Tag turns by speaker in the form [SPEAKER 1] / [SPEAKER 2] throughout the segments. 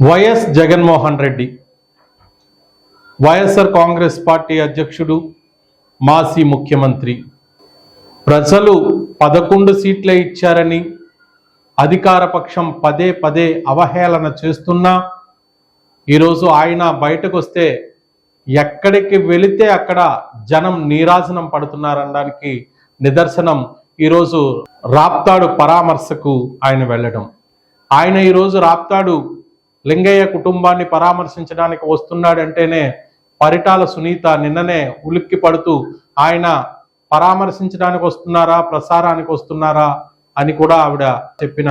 [SPEAKER 1] YS Jaganmohan Reddy YSR Congress party అధ్యక్షుడు మాజీ ముఖ్యమంత్రి. ప్రజలు పదకొండు సీట్లే ఇచ్చారని అధికారపక్షం పదే పదే అవహేళన చేస్తున్నా ఈరోజు ఆయన బయటకు వస్తే ఎక్కడికి వెళితే అక్కడ జనం నీరాజనం పడుతున్నారనడానికి నిదర్శనం ఈరోజు రాప్తాడు పరామర్శకు ఆయన వెళ్ళడం. ఆయన ఈరోజు రాప్తాడు లింగయ్య కుటుంబాన్ని పరామర్శించడానికి వస్తున్నాడంటేనే పరిటాల సునీత నిన్ననే ఉలిక్కి పడుతూ ఆయన పరామర్శించడానికి వస్తున్నారా? ప్రసారానికి వస్తున్నారా? అని కూడా ఆవిడ చెప్పిన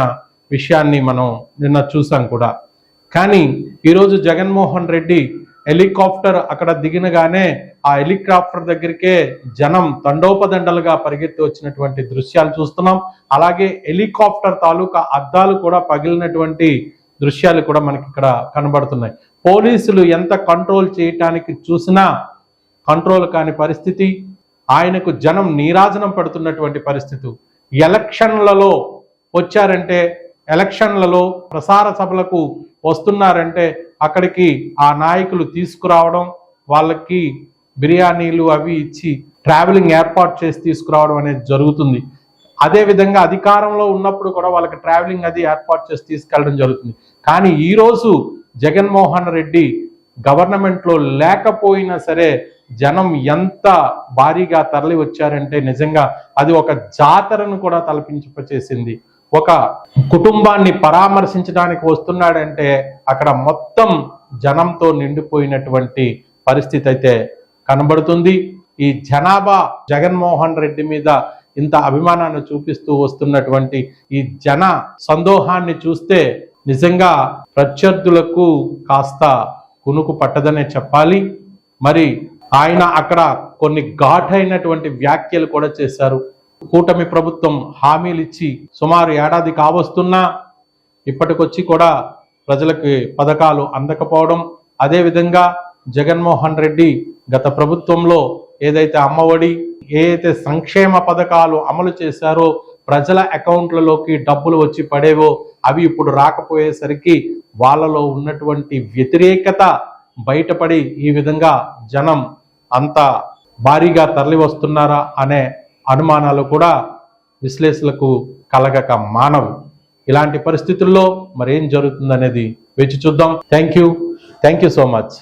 [SPEAKER 1] విషయాన్ని మనం నిన్న చూసాం కూడా. కానీ ఈరోజు జగన్మోహన్ రెడ్డి హెలికాప్టర్ అక్కడ దిగినగానే ఆ హెలికాప్టర్ దగ్గరికే జనం తండోపదండలుగా పరిగెత్తి వచ్చినటువంటి దృశ్యాలు చూస్తున్నాం. అలాగే హెలికాప్టర్ తాలూకా అద్దాలు కూడా పగిలినటువంటి దృశ్యాలు కూడా మనకి ఇక్కడ కనబడుతున్నాయి. పోలీసులు ఎంత కంట్రోల్ చేయటానికి చూసినా కంట్రోల్ కాని పరిస్థితి ఆయనకు జనం నీరాజనం పడుతున్నటువంటి పరిస్థితి. ఎలక్షన్లలో వచ్చారంటే ఎలక్షన్లలో ప్రసార సభలకు వస్తున్నారంటే అక్కడికి ఆ నాయకులు తీసుకురావడం వాళ్ళకి బిర్యానీలు అవి ఇచ్చి ట్రావెలింగ్ ఏర్పాటు చేసి తీసుకురావడం అనేది జరుగుతుంది. అదే విధంగా అధికారంలో ఉన్నప్పుడు కూడా వాళ్ళకి ట్రావెలింగ్ అది ఏర్పాటు చేసి తీసుకెళ్ళడం జరుగుతుంది. కానీ ఈరోజు జగన్మోహన్ రెడ్డి గవర్నమెంట్లో లేకపోయినా సరే జనం ఎంత భారీగా తరలి వచ్చారంటే నిజంగా అది ఒక జాతరను కూడా తలపించచేసింది ఒక కుటుంబాన్ని పరామర్శించడానికి వస్తున్నాడంటే అక్కడ మొత్తం జనంతో నిండిపోయినటువంటి పరిస్థితి అయితే కనబడుతుంది. ఈ జనాభా జగన్మోహన్ రెడ్డి మీద ఇంత అభిమానాన్ని చూపిస్తూ వస్తున్నటువంటి ఈ జన సందోహాన్ని చూస్తే నిజంగా ప్రత్యర్థులకు కాస్త కునుకు పట్టదనే చెప్పాలి. మరి ఆయన అక్కడ కొన్ని ఘాటైనటువంటి వ్యాఖ్యలు కూడా చేశారు. కూటమి ప్రభుత్వం హామీలు ఇచ్చి సుమారు ఏడాది కావస్తున్నా ఇప్పటికొచ్చి కూడా ప్రజలకు పథకాలు అందకపోవడం. అదేవిధంగా జగన్మోహన్ రెడ్డి గత ప్రభుత్వంలో ఏదైతే అమ్మఒడి ఏ అయితే సంక్షేమ పథకాలు అమలు చేశారో ప్రజల అకౌంట్లలోకి డబ్బులు వచ్చి పడేవో అవి ఇప్పుడు రాకపోయేసరికి వాళ్ళలో ఉన్నటువంటి వ్యతిరేకత బయటపడి ఈ విధంగా జనం అంత భారీగా తరలి వస్తున్నారా అనే అనుమానాలు కూడా విశ్లేషకులకు కలగక మానవు. ఇలాంటి పరిస్థితుల్లో మరేం జరుగుతుందనేది వేచి చూద్దాం. Thank you thank you so much